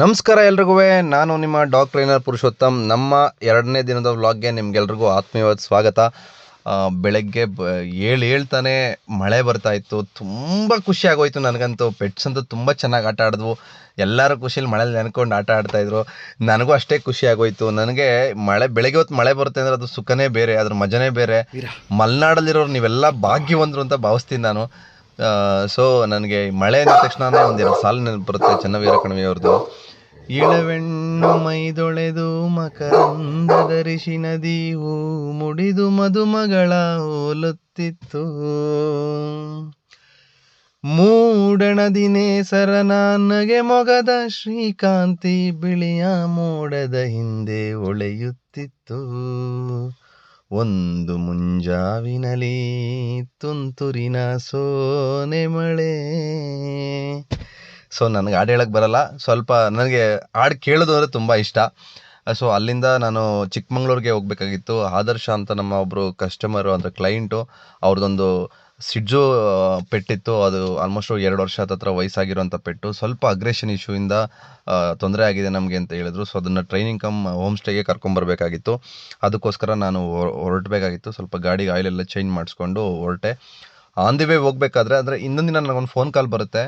ನಮಸ್ಕಾರ ಎಲ್ರಿಗೂ ನಾನು ನಿಮ್ಮ ಡಾಕ್ಟರ್ ಟ್ರೈನರ್ ಪುರುಷೋತ್ತಮ್. ನಮ್ಮ ಎರಡನೇ ದಿನದ ವ್ಲಾಗ್ಗೆ ನಿಮ್ಗೆಲ್ರಿಗೂ ಆತ್ಮೀಯವಾದ ಸ್ವಾಗತ. ಬೆಳಗ್ಗೆ ಬ ಏಳು ಹೇಳ್ತಾನೆ ಮಳೆ ಬರ್ತಾ ಇತ್ತು. ತುಂಬ ಖುಷಿ ಆಗೋಯ್ತು ನನಗಂತೂ. ಪೆಟ್ಸ್ ಅಂತೂ ತುಂಬ ಚೆನ್ನಾಗಿ ಆಟ ಆಡಿದ್ವು. ಎಲ್ಲರೂ ಖುಷಿಲಿ ಮಳೆಲಿ ನೆನ್ಕೊಂಡು ಆಟ ಆಡ್ತಾಯಿದ್ರು ನನಗೂ ಅಷ್ಟೇ ಖುಷಿ ಆಗೋಯ್ತು. ನನಗೆ ಮಳೆ ಬೆಳಗ್ಗೆ ಹೊತ್ತು ಮಳೆ ಬರುತ್ತೆ ಅಂದರೆ ಅದು ಸುಖನೇ ಬೇರೆ ಅದ್ರ ಮಜನೇ ಬೇರೆ. ಮಲೆನಾಡಲ್ಲಿರೋರು ನೀವೆಲ್ಲ ಭಾಗ್ಯವಂತರು ಅಂತ ಭಾವಿಸ್ತೀನಿ ನಾನು. ಸೊ ನನಗೆ ಮಳೆ ಅಂದ ತಕ್ಷಣನೇ ಒಂದೆರಡು ಸಾಲು ನೆನಪು ಬರುತ್ತೆ ಚೆನ್ನವೀರ ಕಣವಿಯವ್ರದ್ದು ಇಳವೆಣ್ಣು ಮೈದೊಳೆದು ಮಕರಂದದ ಋಷಿ ನದಿ ಹೂ ಮುಡಿದು ಮದುಮಗಳ ಹೋಲುತ್ತಿತ್ತು. ಮೂಡಣದಿ ನೇಸರ ನನಗೆ ಮೊಗದ ಶ್ರೀಕಾಂತಿ ಬಿಳಿಯ ಮೋಡದ ಹಿಂದೆ ಒಳೆಯುತ್ತಿತ್ತು. ಒಂದು ಮುಂಜಾವಿನಲಿ ತುಂತುರಿನ ಸೋನೆ ಮಳೆ. ಸೊ ನನಗೆ ಹಾಡು ಹೇಳಕ್ಕೆ ಬರಲ್ಲ. ಸ್ವಲ್ಪ ನನಗೆ ಹಾಡು ಕೇಳೋದು ಅಂದರೆ ತುಂಬ ಇಷ್ಟ. ಸೊ ಅಲ್ಲಿಂದ ನಾನು ಚಿಕ್ಕಮಂಗ್ಳೂರಿಗೆ ಹೋಗ್ಬೇಕಾಗಿತ್ತು. ಆದರ್ಶ ಅಂತ ನಮ್ಮ ಒಬ್ಬರು ಕಸ್ಟಮರು ಅಂದರೆ ಕ್ಲೈಂಟು ಅವ್ರದ್ದೊಂದು ಸಿಡ್ಜು ಪೆಟ್ಟಿತ್ತು. ಅದು ಆಲ್ಮೋಸ್ಟ್ ಎರಡು ವರ್ಷ ಹತ್ರ ವಯಸ್ಸಾಗಿರೋಂಥ ಪೆಟ್ಟು. ಸ್ವಲ್ಪ ಅಗ್ರೆಷನ್ ಇಶ್ಯೂಯಿಂದ ತೊಂದರೆ ಆಗಿದೆ ನಮಗೆ ಅಂತ ಹೇಳಿದ್ರು. ಸೊ ಅದನ್ನು ಟ್ರೈನಿಂಗ್ ಕಮ್ ಹೋಮ್ ಸ್ಟೇಗೆ ಕರ್ಕೊಂಬರ್ಬೇಕಾಗಿತ್ತು. ಅದಕ್ಕೋಸ್ಕರ ನಾನು ಹೊರಟಬೇಕಾಗಿತ್ತು. ಸ್ವಲ್ಪ ಗಾಡಿಗೆ ಆಯಿಲ್ ಎಲ್ಲ ಚೇಂಜ್ ಮಾಡಿಸ್ಕೊಂಡು ಹೊರಟೆ. ಆನ್ ದಿ ವೇ ಹೋಗ್ಬೇಕಾದ್ರೆ, ಅಂದರೆ ಇನ್ನೊಂದು ದಿನ ನನಗೊಂದು ಫೋನ್ ಕಾಲ್ ಬರುತ್ತೆ.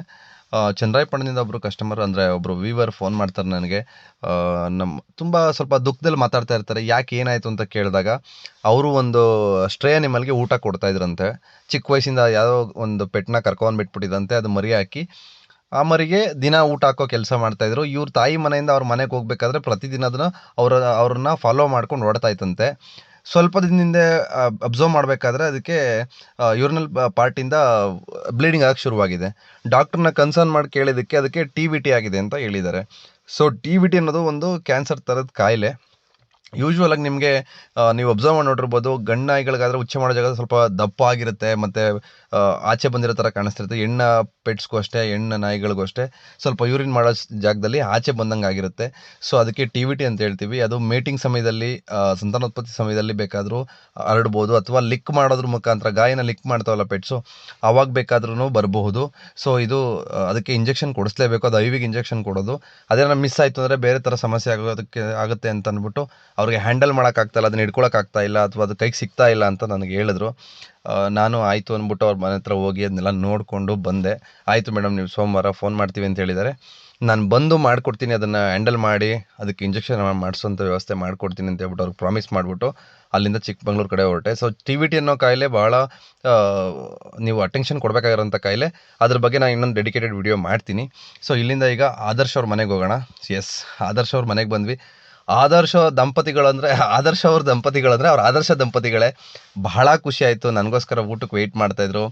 ಆ, ಚಂದ್ರಾಯಪಟ್ಟಣದಿಂದ ಒಬ್ಬರು ಕಸ್ಟಮರ್ ಅಂದರೆ ಒಬ್ಬರು ವೀವರ್ ಫೋನ್ ಮಾಡ್ತಾರೆ ನನಗೆ. ನಮ್ಮ ತುಂಬ ಸ್ವಲ್ಪ ದುಃಖದಲ್ಲಿ ಮಾತಾಡ್ತಾ ಇರ್ತಾರೆ ಯಾಕೆ ಏನಾಯಿತು ಅಂತ ಕೇಳಿದಾಗ ಅವರು ಒಂದು ಸ್ಟ್ರೇ ಅನಿಮಲ್ಗೆ ಊಟ ಕೊಡ್ತಾ ಇದ್ರಂತೆ. ಚಿಕ್ಕ ವಯಸ್ಸಿಂದ ಯಾವುದೋ ಒಂದು ಪೆಟ್ಟನ್ನ ಕರ್ಕೊಂಡು ಬಿಟ್ಬಿಟ್ಟಿದಂತೆ ಅದು ಮರಿ ಹಾಕಿ. ಆ ಮರಿಗೆ ದಿನ ಊಟ ಹಾಕೋ ಕೆಲಸ ಮಾಡ್ತಾಯಿದ್ರು ಇವ್ರ ತಾಯಿ ಮನೆಯಿಂದ ಅವ್ರ ಮನೆಗೆ ಹೋಗ್ಬೇಕಾದ್ರೆ ಪ್ರತಿದಿನ ಅದನ್ನು ಅವರ ಅವ್ರನ್ನ ಫಾಲೋ ಮಾಡ್ಕೊಂಡು ಓಡ್ತಾ ಸ್ವಲ್ಪ ದಿನದಿಂದ ಅಬ್ಸರ್ವ್ ಮಾಡಬೇಕಾದ್ರೆ ಅದಕ್ಕೆ ಯೂರಿನಲ್ ಪಾರ್ಟಿಂದ ಬ್ಲೀಡಿಂಗ್ ಆಗಕ್ಕೆ ಶುರುವಾಗಿದೆ. ಡಾಕ್ಟ್ರನ್ನ ಕನ್ಸರ್ನ್ ಮಾಡಿ ಕೇಳಿದ್ದಕ್ಕೆ ಅದಕ್ಕೆ ಟಿ ವಿ ಟಿ ಆಗಿದೆ ಅಂತ ಹೇಳಿದ್ದಾರೆ. ಸೊ ಟಿ ವಿ ಟಿ ಅನ್ನೋದು ಒಂದು ಕ್ಯಾನ್ಸರ್ ಥರದ ಕಾಯಿಲೆ. ಯೂಶ್ವಲ್ ಆಗಿ ನಿಮಗೆ ನೀವು ಒಬ್ಸರ್ವ್ ಮಾಡಿ ನೋಡಿರ್ಬೋದು, ಗಂಡು ನಾಯಿಗಳಿಗಾದ್ರೆ ಉಚ್ಚೆ ಮಾಡೋ ಜಾಗ ಸ್ವಲ್ಪ ದಪ್ಪ ಆಗಿರುತ್ತೆ, ಮತ್ತು ಆಚೆ ಬಂದಿರೋ ಥರ ಕಾಣಿಸ್ತಿರುತ್ತೆ. ಹೆಣ್ಣು ಪೆಟ್ಸ್ಗೂ ಅಷ್ಟೇ, ಹೆಣ್ಣು ನಾಯಿಗಳಿಗೂ ಅಷ್ಟೇ, ಸ್ವಲ್ಪ ಯೂರಿನ್ ಮಾಡೋ ಜಾಗದಲ್ಲಿ ಆಚೆ ಬಂದಂಗೆ ಆಗಿರುತ್ತೆ. ಸೊ ಅದಕ್ಕೆ ಟಿ ವಿ ಟಿ ಅಂತ ಹೇಳ್ತೀವಿ. ಅದು ಮೇಟಿಂಗ್ ಸಮಯದಲ್ಲಿ ಸಂತಾನೋತ್ಪತ್ತಿ ಸಮಯದಲ್ಲಿ ಬೇಕಾದರೂ ಹರಡ್ಬೋದು, ಅಥವಾ ಲಿಕ್ ಮಾಡೋದ್ರ ಮುಖಾಂತರ ಗಾಯನ ಲಿಕ್ ಮಾಡ್ತಾವಲ್ಲ ಪೆಟ್ಸು ಅವಾಗ ಬೇಕಾದ್ರೂ ಬರಬಹುದು. ಸೊ ಇದು ಅದಕ್ಕೆ ಇಂಜೆಕ್ಷನ್ ಕೊಡಿಸ್ಲೇಬೇಕು. ಅದು ಐವಿಗೆ ಇಂಜೆಕ್ಷನ್ ಕೊಡೋದು. ಅದೇನೋ ಮಿಸ್ ಆಯಿತು ಅಂದರೆ ಬೇರೆ ಥರ ಸಮಸ್ಯೆ ಆಗೋದಕ್ಕೆ, ಆಗುತ್ತೆ ಅಂತ ಅಂದ್ಬಿಟ್ಟು ಅವ್ರಿಗೆ ಹ್ಯಾಂಡಲ್ ಮಾಡೋಕ್ಕಾಗ್ತಾಯಿಲ್ಲ ಅದನ್ನ ಹಿಡ್ಕೊಳಕ್ಕಾಗ್ತಾ ಇಲ್ಲ ಅಥವಾ ಅದು ಕೈಗೆ ಸಿಗ್ತಾ ಇಲ್ಲ ಅಂತ ನನಗೆ ಹೇಳಿದ್ರು. ನಾನು ಆಯಿತು ಅಂದ್ಬಿಟ್ಟು ಅವ್ರ ಮನೆ ಹತ್ರ ಹೋಗಿ ಅದನ್ನೆಲ್ಲ ನೋಡಿಕೊಂಡು ಬಂದೆ. ಆಯಿತು ಮೇಡಮ್ ನೀವು ಸೋಮವಾರ ಫೋನ್ ಮಾಡ್ತೀವಿ ಅಂತ ಹೇಳಿದ್ದಾರೆ. ನಾನು ಬಂದು ಮಾಡಿಕೊಡ್ತೀನಿ, ಅದನ್ನು ಹ್ಯಾಂಡಲ್ ಮಾಡಿ, ಅದಕ್ಕೆ ಇಂಜೆಕ್ಷನ್ ಮಾಡಿಸೋಂಥ ವ್ಯವಸ್ಥೆ ಮಾಡಿಕೊಡ್ತೀನಿ ಅಂತ ಹೇಳ್ಬಿಟ್ಟು ಅವ್ರಿಗೆ ಪ್ರಾಮಿಸ್ ಮಾಡಿಬಿಟ್ಟು ಅಲ್ಲಿಂದ ಚಿಕ್ಕಮಂಗ್ಳೂರು ಕಡೆ ಹೊರಟೆ. ಸೊ ಟಿ ವಿ ಟಿ ಅನ್ನೋ ಕಾಯಿಲೆ ಭಾಳ ನೀವು ಅಟೆನ್ಷನ್ ಕೊಡಬೇಕಾಗಿರೋಂಥ ಕಾಯಿಲೆ. ಅದ್ರ ಬಗ್ಗೆ ನಾನು ಇನ್ನೊಂದು ಡೆಡಿಕೇಟೆಡ್ ವಿಡಿಯೋ ಮಾಡ್ತೀನಿ. ಸೊ ಇಲ್ಲಿಂದ ಈಗ ಆದರ್ಶ್ ಅವ್ರ ಮನೆಗೆ ಹೋಗೋಣ. ಎಸ್ ಆದರ್ಶ್ ಅವ್ರ ಮನೆಗೆ ಬಂದ್ವಿ. ಆದರ್ಶ ದಂಪತಿಗಳಂದರೆ, ಆದರ್ಶ ಅವ್ರ ದಂಪತಿಗಳಂದರೆ ಅವ್ರ ಆದರ್ಶ ದಂಪತಿಗಳೇ. ಬಹಳ ಖುಷಿ ಆಯಿತು. ನನಗೋಸ್ಕರ ಊಟಕ್ಕೆ ವೆಯ್ಟ್ ಮಾಡ್ತಾಯಿದ್ರು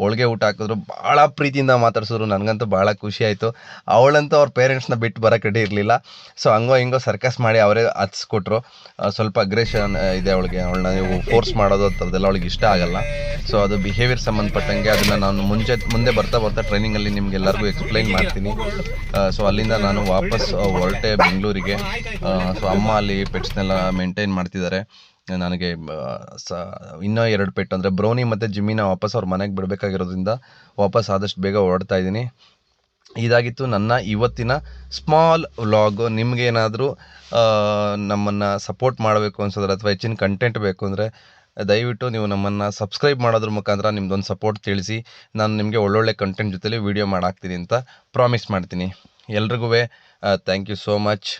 ಹೋಳಿಗೆ ಊಟ ಹಾಕಿದ್ರು. ಭಾಳ ಪ್ರೀತಿಯಿಂದ ಮಾತಾಡ್ಸಿದ್ರು. ನನಗಂತೂ ಭಾಳ ಖುಷಿ ಆಯಿತು. ಅವಳಂತೂ ಅವ್ರ ಪೇರೆಂಟ್ಸ್ನ ಬಿಟ್ಟು ಬರೋಕ್ಕೆ ರೆಡಿ ಇರಲಿಲ್ಲ. ಸೊ ಹಂಗೋ ಹಿಂಗೋ ಸರ್ಕಸ್ ಮಾಡಿ ಅವರೇ ಹತ್ಸ್ಕೊಟ್ರು. ಸ್ವಲ್ಪ ಅಗ್ರೆಷನ್ ಇದೆ ಅವಳಿಗೆ. ಅವಳನ್ನ ನೀವು ಫೋರ್ಸ್ ಮಾಡೋದು ಅಂಥದ್ದೆಲ್ಲ ಅವಳಿಗೆ ಇಷ್ಟ ಆಗಲ್ಲ. ಸೊ ಅದು ಬಿಹೇವಿಯರ್ ಸಂಬಂಧಪಟ್ಟಂಗೆ ಅದನ್ನು ನಾನು ಮುಂಚೆ, ಮುಂದೆ ಬರ್ತಾ ಬರ್ತಾ ಟ್ರೈನಿಂಗಲ್ಲಿ ನಿಮ್ಗೆ ಎಲ್ಲರಿಗೂ ಎಕ್ಸ್ಪ್ಲೈನ್ ಮಾಡ್ತೀನಿ. ಸೊ ಅಲ್ಲಿಂದ ನಾನು ವಾಪಸ್ ಹೊರಟೆ ಬೆಂಗಳೂರಿಗೆ. ಸೊ ಅಮ್ಮ ಅಲ್ಲಿ ಪೆಟ್ಸ್ನೆಲ್ಲ ಮೇಂಟೈನ್ ಮಾಡ್ತಿದ್ದಾರೆ. ನನಗೆ ಸ, ಇನ್ನೂ ಎರಡು ಪೆಟ್ ಅಂದರೆ ಬ್ರೌನಿ ಮತ್ತು ಜಿಮ್ಮಿನ ವಾಪಸ್ ಅವ್ರ ಮನೆಗೆ ಬಿಡಬೇಕಾಗಿರೋದ್ರಿಂದ ವಾಪಸ್ ಆದಷ್ಟು ಬೇಗ ಹೊರಡ್ತಾ ಇದ್ದೀನಿ. ಇದಾಗಿತ್ತು ನನ್ನ ಇವತ್ತಿನ ಸ್ಮಾಲ್ ವ್ಲಾಗು ನಿಮಗೇನಾದರೂ ನಮ್ಮನ್ನು ಸಪೋರ್ಟ್ ಮಾಡಬೇಕು ಅನ್ಸಿದ್ರೆ ಅಥವಾ ಹೆಚ್ಚಿನ ಕಂಟೆಂಟ್ ಬೇಕು ಅಂದರೆ ದಯವಿಟ್ಟು ನೀವು ನಮ್ಮನ್ನು ಸಬ್ಸ್ಕ್ರೈಬ್ ಮಾಡೋದ್ರ ಮುಖಾಂತರ ನಿಮ್ದೊಂದು ಸಪೋರ್ಟ್ ತಿಳಿಸಿ. ನಾನು ನಿಮಗೆ ಒಳ್ಳೊಳ್ಳೆ ಕಂಟೆಂಟ್ ಜೊತೆಲಿ ವೀಡಿಯೋ ಮಾಡಾಕ್ತೀನಿ ಅಂತ ಪ್ರಾಮಿಸ್ ಮಾಡ್ತೀನಿ. ಎಲ್ರಿಗೂ ಥ್ಯಾಂಕ್ ಯು ಸೋ ಮಚ್